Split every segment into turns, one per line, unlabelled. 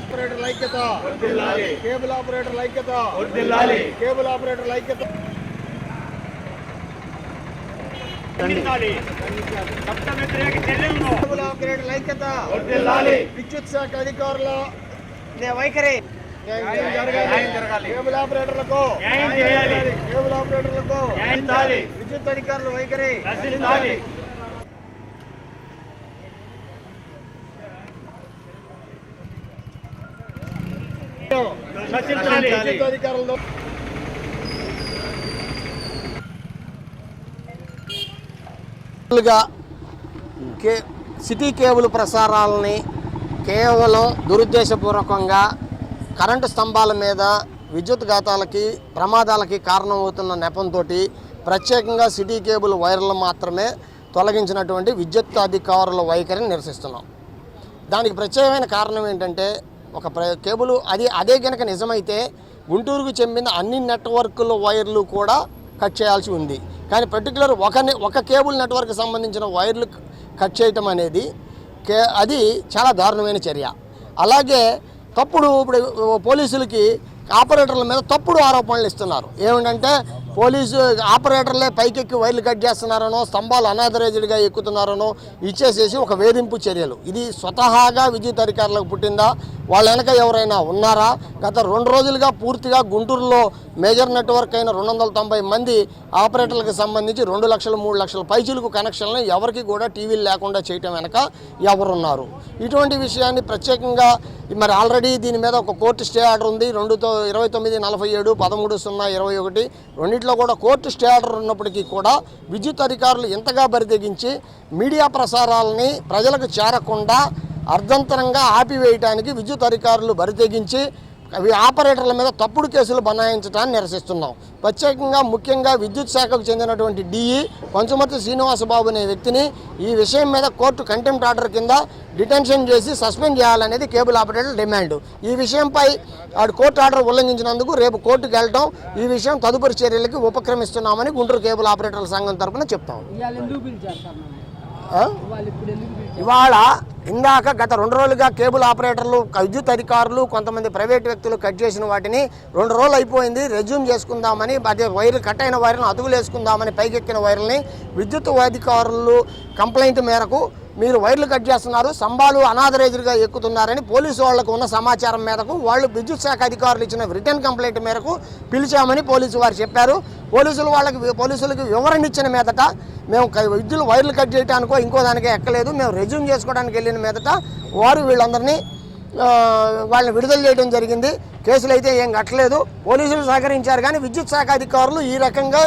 ఆపరేటర్ల ఐక్యత కేబుల్ ఆపరేటర్ల ఐక్యత కేబుల్ ఆపరేటర్ల ఐక్యత విద్యుత్ శాఖ అధికారుల
వైఖరి
కేబుల్ ఆపరేటర్లకు కేబుల్ ఆపరేటర్లకు విద్యుత్ అధికారుల వైఖరి
రక్షించాలి
కే సిటీ కేబుల్ ప్రసారాలని కేవలం దురుద్దేశపూర్వకంగా కరెంటు స్తంభాల మీద విద్యుత్ ఘాతాలకి ప్రమాదాలకి కారణమవుతున్న నెపంతో ప్రత్యేకంగా సిటీ కేబుల్ వైర్లు మాత్రమే తొలగించినటువంటి విద్యుత్ అధికారుల వైఖరిని నిరసిస్తున్నాం. దానికి ప్రత్యేకమైన కారణం ఏంటంటే ఒక ప్ర కేబుల్ అది అదే కనుక నిజమైతే గుంటూరుకు చెందిన అన్ని నెట్వర్క్ల వైర్లు కూడా కట్ చేయాల్సి ఉంది. కానీ పర్టికులర్ ఒక ఒక కేబుల్ నెట్వర్క్ సంబంధించిన వైర్లు కట్ చేయటం అనేది కే అది చాలా దారుణమైన చర్య. అలాగే తప్పుడు ఇప్పుడు పోలీసులకి ఆపరేటర్ల మీద తప్పుడు ఆరోపణలు ఇస్తున్నారు. ఏమిటంటే పోలీసు ఆపరేటర్లే పైకెక్కి వైర్లు కట్ చేస్తున్నారనో స్తంభాలు అనాథరైజ్డ్గా ఎక్కుతున్నారనో ఇచ్చేసేసి ఒక వేధింపు చర్యలు. ఇది స్వతహాగా విద్యుత్ అధికారులకు పుట్టిందా? వాళ్ళ వెనక ఎవరైనా ఉన్నారా? గత రెండు రోజులుగా పూర్తిగా గుంటూరులో మేజర్ నెట్వర్క్ అయిన రెండు వందల తొంభై మంది ఆపరేటర్లకు సంబంధించి రెండు లక్షలు మూడు లక్షల పైచులకు కనెక్షన్లు ఎవరికి కూడా టీవీలు లేకుండా చేయటం వెనక ఎవరున్నారు? ఇటువంటి విషయాన్ని ప్రత్యేకంగా మరి ఆల్రెడీ దీని మీద ఒక కోర్టు స్టే ఆర్డర్ ఉంది. రెండుతో ఇరవై తొమ్మిది నలభై ఏడు పదమూడు సున్నా ఇరవై ఒకటి రెండిట్లో కూడా కోర్టు స్టే ఆర్డర్ ఉన్నప్పటికీ కూడా విద్యుత్ అధికారులు ఇంతగా బరితెగించి మీడియా ప్రసారాలని ప్రజలకు చేరకుండా అర్ధంతరంగా ఆపివేయటానికి విద్యుత్ అధికారులు బరితెగించి ఆపరేటర్ల మీద తప్పుడు కేసులు బనాయించడాన్ని నిరసిస్తున్నాం. ప్రత్యేకంగా ముఖ్యంగా విద్యుత్ శాఖకు చెందినటువంటి డిఈ పంచుమర్తి శ్రీనివాసబాబు అనే వ్యక్తిని ఈ విషయం మీద కోర్టు కంటెంప్ట్ ఆర్డర్ కింద డిటెన్షన్ చేసి సస్పెండ్ చేయాలనేది కేబుల్ ఆపరేటర్ డిమాండ్. ఈ విషయంపై ఆడు కోర్టు ఆర్డర్ ఉల్లంఘించినందుకు రేపు కోర్టుకు వెళ్ళటం ఈ విషయం తదుపరి చర్యలకి ఉపక్రమిస్తున్నామని గుంటూరు కేబుల్ ఆపరేటర్ల సంఘం తరపున చెప్తాం.
ఇవాళ
ఇందాక గత రెండు రోజులుగా కేబుల్ ఆపరేటర్లు విద్యుత్ అధికారులు కొంతమంది ప్రైవేట్ వ్యక్తులు కట్ చేసిన వాటిని రెండు రోజులు అయిపోయింది రెజ్యూమ్ చేసుకుందామని అదే వైర్లు కట్ అయిన వైర్లను అదుగులేసుకుందామని పైకెక్కిన వైర్లని విద్యుత్ అధికారులు కంప్లైంట్ మేరకు మీరు వైర్లు కట్ చేస్తున్నారు సంబాలు అనాథరైజ్డ్గా ఎక్కుతున్నారని పోలీసు వాళ్ళకు ఉన్న సమాచారం మేరకు వాళ్ళు విద్యుత్ శాఖ అధికారులు ఇచ్చిన రిటర్న్ కంప్లైంట్ మేరకు పిలిచామని పోలీసు వారు చెప్పారు. పోలీసులు వాళ్ళకి పోలీసులకు వివరణ ఇచ్చిన మీదట మేము విద్యుత్ వైర్లు కట్ చేయడానికో ఇంకో దానికో ఎక్కలేదు. మేము రెజ్యూమ్ చేసుకోవడానికి వెళ్ళిన మీదట వారు వీళ్ళందరినీ వాళ్ళని విడుదల చేయడం జరిగింది. కేసులు అయితే ఏం కట్టలేదు. పోలీసులు సహకరించారు కానీ విద్యుత్ శాఖ అధికారులు ఈ రకంగా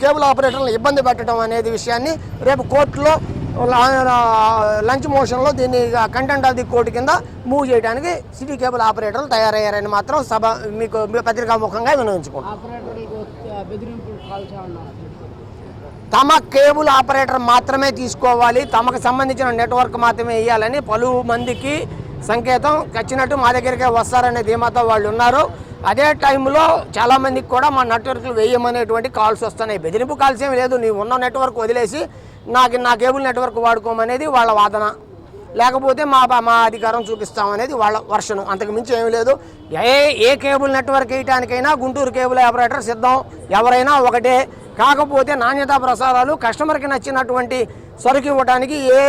కేబుల్ ఆపరేటర్లను ఇబ్బంది పెట్టడం అనేది విషయాన్ని రేపు కోర్టులో లంచ్ మోషన్లో దీన్ని కంటెంట్ ఆఫ్ ది కోర్టు కింద మూవ్ చేయడానికి సిటీ కేబుల్ ఆపరేటర్లు తయారయ్యారని మాత్రం సభ మీకు పత్రికాముఖంగా వినియోగించుకుంటాం. తమ కేబుల్ ఆపరేటర్ మాత్రమే తీసుకోవాలి. తమకు సంబంధించిన నెట్వర్క్ మాత్రమే ఇవ్వాలని పలు మందికి సంకేతం వచ్చినట్టు మా దగ్గరికే వస్తారనే ధీమాతో వాళ్ళు ఉన్నారు. అదే టైంలో చాలామందికి కూడా మా నెట్వర్క్లు వేయమనేటువంటి కాల్స్ వస్తున్నాయి. బెదిరింపు కాల్స్ ఏమి లేదు. నీవు ఉన్న నెట్వర్క్ వదిలేసి నాకు నా కేబుల్ నెట్వర్క్ వాడుకోమనేది వాళ్ళ వాదన. లేకపోతే మా మా అధికారం చూపిస్తామనేది వాళ్ళ వర్షను. అంతకు మించి ఏమీ లేదు. ఏ ఏ కేబుల్ నెట్వర్క్ వేయటానికైనా గుంటూరు కేబుల్ ఆపరేటర్ సిద్ధం. ఎవరైనా ఒకటే కాకపోతే నాణ్యతా ప్రసారాలు కస్టమర్కి నచ్చినటువంటి సరుకు ఇవ్వడానికి ఏ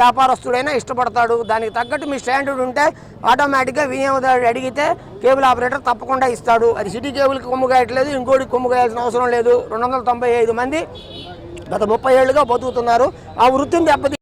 వ్యాపారస్తుడైనా ఇష్టపడతాడు. దానికి తగ్గట్టు మీ స్టాండర్డ్ ఉంటే ఆటోమేటిక్గా వినియోగదారుడు అడిగితే కేబుల్ ఆపరేటర్ తప్పకుండా ఇస్తాడు. అది సిటీ కేబుల్కి కొమ్ము కాయట్లేదు ఇంకోటి కొమ్ము కాయాల్సిన అవసరం లేదు. రెండు వందల తొంభై ఐదు మంది గత ముప్పై ఏళ్ళుగా బతుకుతున్నారు. ఆ వృత్తిని దెబ్బతి